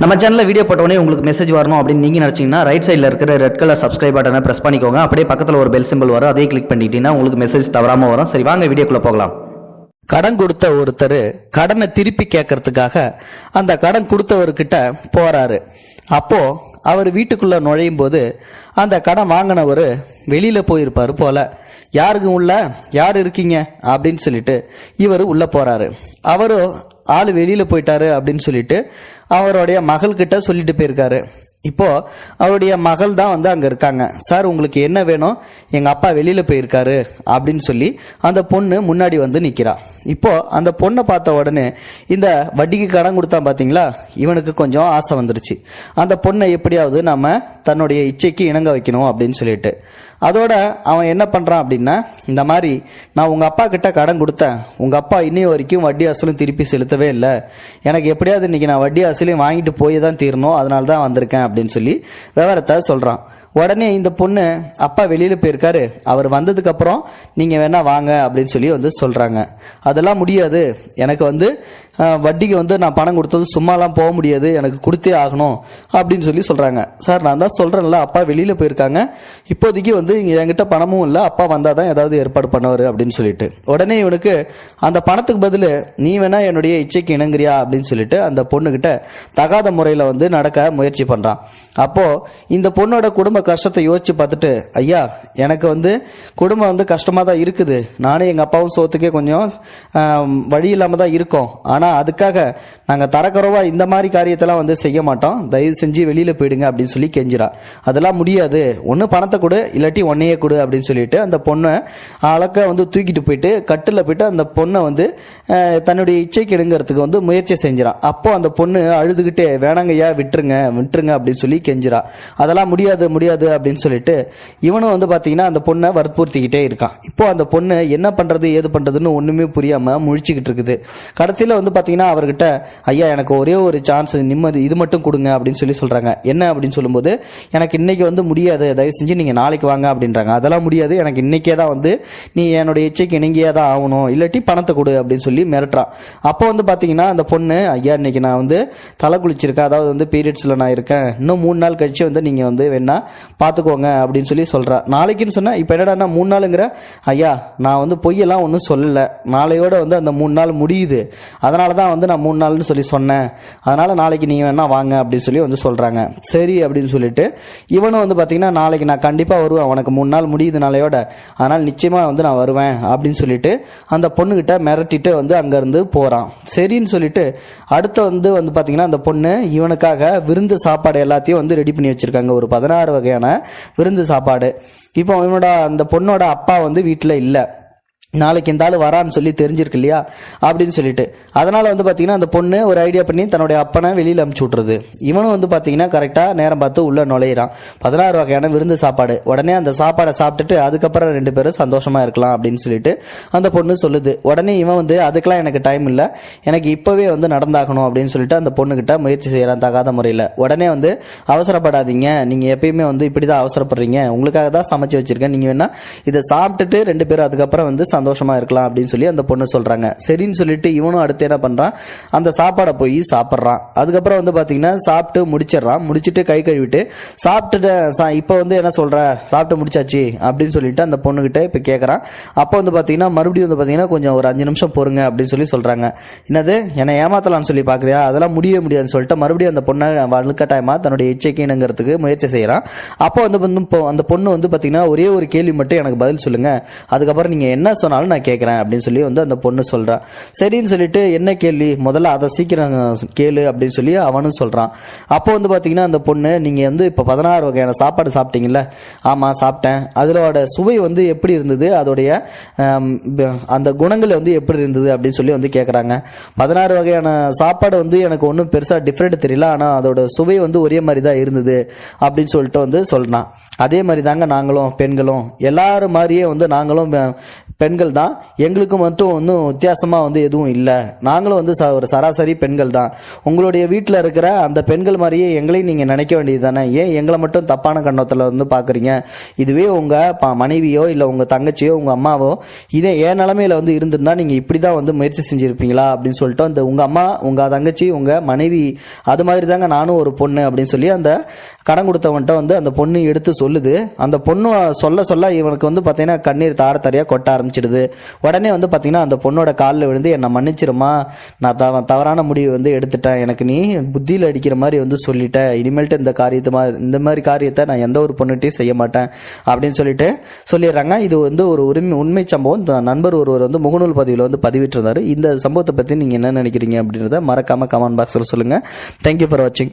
நம்ம சேனலில் வீடியோ போட்டோடனே உங்களுக்கு மெசேஜ் வரணும் அப்படின்னு நீங்கள் நினச்சிங்கன்னா ரைட் சைடில் இருக்கிற ரெட் கலர் சப்ஸ்கிரைப் பட்டனை ப்ரெஸ் பண்ணிக்கோங்க. அப்படியே பக்கத்தில் ஒரு பெல் சிம்பிள் வரும். அதே கிளிக் பண்ணிட்டீங்கன்னா உங்களுக்கு மெசேஜ் தவறாமல் வரும். சரி வாங்க வீடியோக்குள்ளே போகலாம். கடன் கொடுத்த ஒருத்தர் கடனை திருப்பி கேட்கறதுக்காக அந்த கடன் கொடுத்தவர்கிட்ட போறாரு. அப்போ அவர் வீட்டுக்குள்ள நுழையும் போது அந்த கடன் வாங்கினவர் வெளியில போயிருப்பாரு போல. யாருக்கும் உள்ள? யார் இருக்கீங்க? அப்படின்னு சொல்லிட்டு இவர் உள்ள போறாரு. அவரும் ஆள் வெளியில போயிட்டாரு அப்படின்னு சொல்லிட்டு அவருடைய மகள்கிட்ட சொல்லிட்டு போயிருக்காரு. இப்போ அவருடைய மகள் தான் வந்து அங்க இருக்காங்க. சார் உங்களுக்கு என்ன வேணும்? எங்க அப்பா வெளியில போயிருக்காரு. அப்படின்னு சொல்லி அந்த பொண்ணு முன்னாடி வந்து நிக்கிறா. இப்போ அந்த பொண்ணை பார்த்த உடனே இந்த வட்டிக்கு கடன் கொடுத்தா பாத்தீங்களா? இவனுக்கு கொஞ்சம் ஆசை வந்துருச்சு. அந்த பொண்ணை எப்படியாவது நம்ம தன்னுடைய இச்சைக்கு இணங்க வைக்கணும் அப்படின்னு சொல்லிட்டு. அதோட அவன் என்ன பண்ணுறான் அப்படின்னா இந்த மாதிரி நான் உங்கள் அப்பா கிட்ட கடன் கொடுத்தேன். உங்கள் அப்பா இன்னை வரைக்கும் வட்டி அசலும் திருப்பி செலுத்தவே இல்லை. எனக்கு எப்படியாவது இன்னைக்கு நான் வட்டி அசலையும் வாங்கிட்டு போய் தான் தீரணும். அதனால தான் வந்திருக்கேன் அப்படின்னு சொல்லி விவரத்தை சொல்கிறான் உடனே இந்த பொண்ணு அப்பா வெளியில போயிருக்காரு. அவர் வந்ததுக்கு அப்புறம் நீங்க வேணா வாங்க அப்படின்னு சொல்லி வந்து சொல்றாங்க. அதெல்லாம் முடியாது. எனக்கு வந்து வட்டிக்கு வந்து நான் பணம் கொடுத்தது சும்மாலாம் போக முடியாது. எனக்கு கொடுத்தே ஆகணும் அப்படின்னு சொல்லி சொல்றாங்க. சார் நான் தான் சொல்றேன்ல அப்பா வெளியில போயிருக்காங்க. இப்போதைக்கு வந்து என்கிட்ட பணமும் இல்லை. அப்பா வந்தாதான் ஏதாவது ஏற்பாடு பண்ணுவார் அப்படின்னு சொல்லிட்டு. உடனே இவனுக்கு அந்த பணத்துக்கு பதில் நீ வேணா என்னுடைய இச்சைக்கு இணங்குறியா? அப்படின்னு சொல்லிட்டு அந்த பொண்ணுகிட்ட தகாத முறையில வந்து நடக்க முயற்சி பண்றான். அப்போ இந்த பொண்ணோட குடும்ப கஷ்டத்தை யோசிச்சு பார்த்துட்டு ஐயா எனக்கு வந்து குடும்பம் வந்து கஷ்டமாக தான் இருக்குது. நானும் எங்கள் அப்பாவும் சோத்துக்கே கொஞ்சம் வழி இல்லாமல் தான் இருக்கோம். ஆனால் அதுக்காக நாங்கள் தரக்குறவா இந்த மாதிரி காரியத்தெல்லாம் வந்து செய்ய மாட்டோம். தயவு செஞ்சு வெளியில் போயிடுங்க அப்படின்னு சொல்லி கெஞ்சிரா அதெல்லாம் முடியாது. ஒன்று பணத்தை கொடு இல்லாட்டி ஒன்னையே கொடு அப்படின்னு சொல்லிட்டு அந்த பொண்ணை அழக்க வந்து தூக்கிட்டு போயிட்டு கட்டில் போயிட்டு அந்த பொண்ணை வந்து தன்னுடைய இச்சைக்கு எடுங்கிறதுக்கு வந்து முயற்சி செஞ்சிடான் அப்போ அந்த பொண்ணு அழுதுகிட்டே வேணாங்கய்யா விட்டுருங்க விட்டுருங்க அப்படின்னு சொல்லி கெஞ்சிரா அதெல்லாம் முடியாது முடியாது. அப்படின்னு சொல்லிட்டு இவனும் வந்து பார்த்தீங்கன்னா அந்த பொண்ணை வற்புறுத்திக்கிட்டே இருக்கான். இப்போ அந்த பொண்ணு என்ன பண்ணுறது ஏது பண்ணுறதுன்னு ஒன்றுமே புரியாமல் முழிச்சிக்கிட்டு இருக்குது. கடைசியில் வந்து பார்த்தீங்கன்னா அவர்கிட்ட ஐயா எனக்கு ஒரே ஒரு சான்ஸ் நிம்மதி இது மட்டும் கொடுங்க அப்படின்னு சொல்லி சொல்கிறாங்க என்ன? அப்படின்னு சொல்லும்போது எனக்கு இன்னைக்கு வந்து முடியாது தயவு செஞ்சு நீங்கள் நாளைக்கு வாங்க அப்படின்றாங்க. அதெல்லாம் முடியாது எனக்கு இன்னைக்கே தான் வந்து நீ என்னுடைய இச்சைக்கு இணங்கியே தான் ஆகணும் இல்லாட்டி பணத்தை கொடு அப்படின்னு சொல்லி மிரட்டுறான். அப்போ வந்து பார்த்தீங்கன்னா அந்த பொண்ணு ஐயா இன்னைக்கு நான் வந்து தலை குளிச்சிருக்கேன் அதாவது வந்து பீரியட்ஸில் நான் இருக்கேன் இன்னும் மூணு நாள் கழிச்சு வந்து நீங்கள் வந்து வேணா பார்த்துக்கோங்க அப்படின்னு சொல்லி சொல்கிறா நாளைக்குன்னு சொன்னால் இப்போ என்னடா மூணு நாளுங்கிற ஐயா நான் வந்து பொய்யெல்லாம் ஒன்றும் சொல்லலை. நாளையோட வந்து அந்த மூணு நாள் முடியுது. அதனால தான் வந்து நான் மூணு நாள்னு சொல்லி சொன்னேன். அதனால் நாளைக்கு நீ வேணா வாங்க அப்படின்னு சொல்லி வந்து சொல்கிறாங்க சரி அப்படின்னு சொல்லிட்டு இவனும் வந்து பார்த்தீங்கன்னா நாளைக்கு நான் கண்டிப்பாக வருவேன். உனக்கு மூணு நாள் முடியுது நாளையோட. அதனால் நிச்சயமாக வந்து நான் வருவேன் அப்படின்னு சொல்லிட்டு அந்த பொண்ணுக்கிட்ட மிரட்டிட்டு வந்து அங்கேருந்து போகிறான் சரின்னு சொல்லிட்டு அடுத்து வந்து வந்து பார்த்தீங்கன்னா அந்த பொண்ணு இவனுக்காக விருந்து சாப்பாடு எல்லாத்தையும் வந்து ரெடி பண்ணி வச்சிருக்காங்க. ஒரு பதினாறு வகை வகையான விருந்து சாப்பாடு. இப்போ இவனோட அந்த பொண்ணோட அப்பா வந்து வீட்டில் இல்ல. நாளைக்கு இந்த ஆள் வரான்னு சொல்லி தெரிஞ்சிருக்கு இல்லையா? அப்படின்னு சொல்லிட்டு. அதனால வந்து பார்த்தீங்கன்னா அந்த பொண்ணு ஒரு ஐடியா பண்ணி தன்னுடைய அப்பனை வெளியில் அமுச்சு விட்ருது இவனும் வந்து பார்த்தீங்கன்னா கரெக்டாக நேரம் பார்த்து உள்ள நுழையிறான். பதினாறு வகையான விருந்து சாப்பாடு. உடனே அந்த சாப்பாடை சாப்பிட்டுட்டு அதுக்கப்புறம் ரெண்டு பேரும் சந்தோஷமா இருக்கலாம் அப்படின்னு சொல்லிட்டு அந்த பொண்ணு சொல்லுது. உடனே இவன் வந்து அதுக்கெல்லாம் எனக்கு டைம் இல்லை. எனக்கு இப்போவே வந்து நடந்தாகணும் அப்படின்னு சொல்லிட்டு அந்த பொண்ணுக்கிட்ட முயற்சி செய்கிறான் தகாத முறையில். உடனே வந்து அவசரப்படாதீங்க. நீங்கள் எப்பயுமே வந்து இப்படி தான் அவசரப்படுறீங்க. உங்களுக்காக தான் சமைச்சு வச்சிருக்கேன். நீங்கள் வேணா இதை சாப்பிட்டுட்டு ரெண்டு பேரும் அதுக்கப்புறம் வந்து சந்தோஷமா இருக்கலாம் அப்படின்னு சொல்லி அந்த பொண்ணு சொல்றாங்க. சரின்னு சொல்லிட்டு இவனும் அடுத்து என்ன பண்றான்? அந்த சாப்பாடை போய் சாப்பிட்றான். அதுக்கப்புறம் வந்து பாத்தீங்கன்னா சாப்பிட்டு முடிச்சிடுறான். முடிச்சிட்டு கை கழுவிட்டு சாப்பிட்டுட்டு இப்போ வந்து என்ன சொல்ற? சாப்பிட்டு முடிச்சாச்சு அப்படின்னு சொல்லிட்டு அந்த பொண்ணுகிட்ட இப்ப கேக்குறான். அப்போ வந்து பாத்தீங்கன்னா மறுபடியும் வந்து பாத்தீங்கன்னா கொஞ்சம் ஒரு அஞ்சு நிமிஷம் பொறுங்க அப்படின்னு சொல்லி சொல்றாங்க. என்னது? என்னை ஏமாத்தலாம்னு சொல்லி பாக்குறியா? அதெல்லாம் முடியவே முடியாதுன்னு சொல்லிட்டு மறுபடியும் அந்த பொண்ணை வலுக்கட்டாயமா தன்னுடைய எச்சரிக்கைங்கிறதுக்கு முயற்சி செய்யறான் அப்போ வந்து அந்த பொண்ணு வந்து பாத்தீங்கன்னா ஒரே ஒரு கேள்வி மட்டும் எனக்கு பதில் சொல்லுங்க. அதுக்கப்புறம் நீங்க என்ன சொன்னாலும் நான் கேட்குறேன் அப்படின்னு சொல்லி வந்து அந்த பொண்ணு சொல்கிறான் சரின்னு சொல்லிட்டு என்ன கேள்வி? முதல்ல அதை சீக்கிரம் கேளு அப்படின்னு சொல்லி அவனும் சொல்கிறான் அப்போ வந்து பார்த்தீங்கன்னா அந்த பொண்ணு நீங்கள் வந்து இப்போ பதினாறு வகையான சாப்பாடு சாப்பிட்டீங்கல்ல? ஆமாம் சாப்பிட்டேன். அதோட சுவை வந்து எப்படி இருந்தது? அதோடைய அந்த குணங்கள் வந்து எப்படி இருந்தது? அப்படின்னு சொல்லி வந்து கேட்குறாங்க பதினாறு வகையான சாப்பாடு வந்து எனக்கு ஒன்றும் பெருசாக டிஃப்ரெண்ட் தெரியல. ஆனால் அதோட சுவை வந்து ஒரே மாதிரி தான் இருந்தது அப்படின்னு சொல்லிட்டு வந்து சொல்கிறான் அதே மாதிரி தாங்க நாங்களும் பெண்களும். எல்லாரும் மாதிரியே வந்து நாங்களும் பெண்கள் தான் எங்களுக்கு மட்டும் ஒன்றும் வித்தியாசமாக வந்து எதுவும் இல்லை. நாங்களும் வந்து ச- ஒரு சராசரி பெண்கள் தான் உங்களுடைய வீட்டில் இருக்கிற அந்த பெண்கள் மாதிரியே எங்களையும் நீங்கள் நினைக்க வேண்டியது தானே ஏன் எங்களை மட்டும் தப்பான கண்ணத்தில் வந்து பார்க்குறீங்க இதுவே உங்கள் ப மனைவியோ இல்லை உங்கள் தங்கச்சியோ உங்கள் அம்மாவோ இதே என் நிலமையில வந்து இருந்திருந்தா நீங்கள் இப்படி தான் வந்து முயற்சி செஞ்சுருப்பீங்களா? அப்படின்னு சொல்லிட்டு அந்த உங்கள் அம்மா உங்கள் தங்கச்சி உங்கள் மனைவி அது மாதிரி தாங்க நானும் ஒரு பொண்ணு அப்படின்னு சொல்லி அந்த கடன் கொடுத்தவன்ட்ட வந்து அந்த பொண்ணு எடுத்து சொல்லுது. அந்த பொண்ணு சொல்ல சொல்ல இவனுக்கு வந்து பார்த்தீங்கன்னா கண்ணீர் தார தாரையாக கொட்ட ஆரம்பிச்சிடுது. உடனே வந்து பார்த்தீங்கன்னா அந்த பொண்ணோட காலில் விழுந்து என்னை மன்னிச்சிருமா நான் தவ தவறான முடிவு வந்து எடுத்துட்டேன். எனக்கு நீ புத்தியில் அடிக்கிற மாதிரி வந்து சொல்லிட்டேன் இனிமேல்ட்டு இந்த காரியத்தை மாதிரி இந்த மாதிரி காரியத்தை நான் எந்த ஒரு பொண்ணுகிட்டையும் செய்ய மாட்டேன். அப்படின்னு சொல்லிட்டு சொல்லிடுறாங்க. இது வந்து ஒரு உரிமை உண்மை சம்பவம். நண்பர் ஒருவர் வந்து முகநூல் பதிவில் வந்து பதிவிட்டிருந்தார். இந்த சம்பவத்தை பற்றி நீங்கள் என்ன நினைக்கிறீங்க அப்படின்றத மறக்காமல் கமெண்ட் பாக்ஸில் சொல்லுங்கள் தேங்க்யூ ஃபார் வாட்சிங்